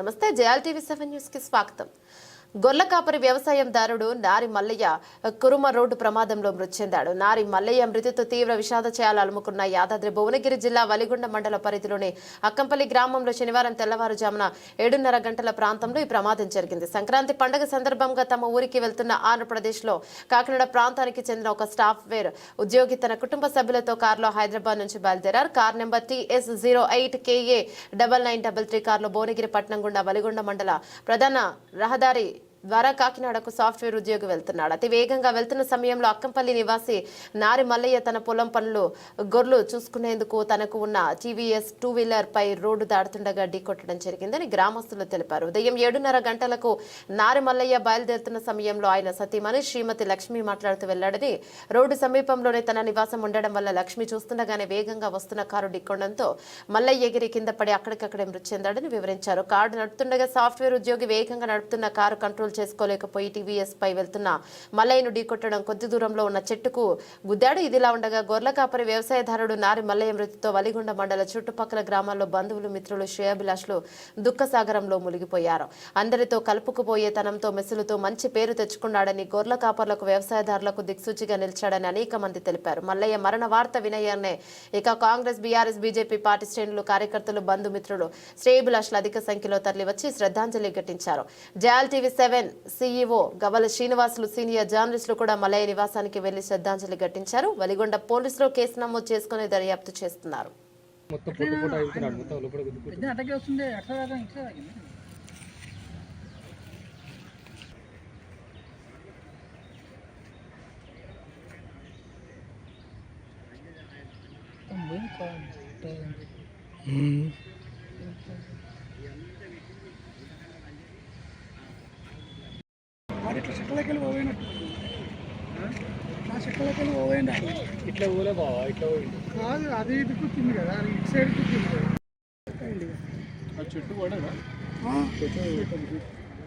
నమస్తే జయాల్ TV seven న్యూస్కి స్వాగతం. గొల్లకాపరి వ్యవసాయందారుడు నారి మల్లయ్య కురుమ రోడ్డు ప్రమాదంలో మృతి చెందాడు. నారి మల్లయ్య మృతితో తీవ్ర విషాద చేయాలు అలుముకున్న యాదాద్రి భువనగిరి జిల్లా వలిగొండ మండల పరిధిలోని అక్కంపల్లి గ్రామంలో శనివారం తెల్లవారుజామున ఏడున్నర గంటల ప్రాంతంలో ఈ ప్రమాదం జరిగింది. సంక్రాంతి పండుగ సందర్భంగా తమ ఊరికి వెళ్తున్న ఆంధ్రప్రదేశ్లో కాకినాడ ప్రాంతానికి చెందిన ఒక సాఫ్ట్వేర్ ఉద్యోగి తన కుటుంబ సభ్యులతో కారులో హైదరాబాద్ నుంచి బయలుదేరారు. Car number TS zero eight KA double nine double three కారులో భువనగిరి పట్నం గుండా వలిగొండ మండల ప్రధాన రహదారి ద్వారా కాకినాడకు సాఫ్ట్వేర్ ఉద్యోగి వెళ్తున్నాడు. అతి వేగంగా వెళ్తున్న సమయంలో అక్కంపల్లి నివాసి నారి మల్లయ్య తన పొలం పనులు గొర్రెలు చూసుకునేందుకు తనకు ఉన్న టీవీఎస్ టూ వీలర్ పై రోడ్డు దాడుతుండగా ఢీకొట్టడం జరిగిందని గ్రామస్తులు తెలిపారు. ఉదయం ఏడున్నర గంటలకు నారి మల్లయ్య బయలుదేరుతున్న సమయంలో ఆయన సతీమణి శ్రీమతి లక్ష్మి మాట్లాడుతూ వెళ్ళాడని రోడ్డు సమీపంలోనే తన నివాసం ఉండడం వల్ల లక్ష్మి చూస్తుండగానే వేగంగా వస్తున్న కారు ఢీకొనడంతో మల్లయ్య ఎగిరి కింద పడి అక్కడికక్కడే మృతి చెందాడని వివరించారు. కారు నడుపుతుండగా సాఫ్ట్వేర్ ఉద్యోగి వేగంగా నడుపుతున్న కారు కంట్రోల్ చేసుకోలేకపోయి టీవీఎస్ పై వెళ్తున్న మల్లయ్యను ఢీకొట్టడం కొద్ది దూరంలో ఉన్న చెట్టుకు గుద్దాడు. ఇదిలా ఉండగా గొర్లకాపరి వ్యవసాయదారుడు నారి మల్లయ్య మృతితో వలిగొండ మండల చుట్టుపక్కల గ్రామాల్లో బంధువులు మిత్రులు శ్రేయాభిలాషులు దుఃఖసాగరంలో మునిగిపోయారు. అందరితో కలుపుకుపోయే తనంతో మెసులుతో మంచి పేరు తెచ్చుకున్నాడని గొర్లకాపర్లకు వ్యవసాయదారులకు దిక్సూచిగా నిలిచాడని అనేక మంది తెలిపారు. మల్లయ్య మరణ వార్త వినయాన్నే ఇక కాంగ్రెస్ బీఆర్ఎస్ బీజేపీ పార్టీ శ్రేణులు కార్యకర్తలు బంధుమిత్రులు శ్రేయభిలాషులు అధిక సంఖ్యలో తరలివచ్చి శ్రద్ధాంజలి ఘటించారు. జయాల్ TV seven CEO Gavala Srinivasulu senior జర్నలిస్టులు కూడా మల్లయ్య నివాసానికి వెళ్ళి శ్రద్ధాంజలి ఘటించారు. వలిగొండ పోలీసులు కేసు నమోదు చేసుకుని దర్యాప్తు చేస్తున్నారు. మొత్తం పోయినట్టు నా చెట్లకి వెళ్ళి పోయింది. ఇట్లా ఊలే బావా ఇట్లా పోయిండు. కాదు అది ఇటు కూర్చుంది కదా అది ఇటు సైడ్ కూర్చుంది ఆ చుట్టూ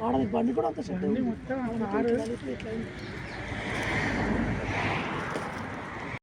ఆడది బండి కూడా అంత చెట్టు మొత్తం ఆరు.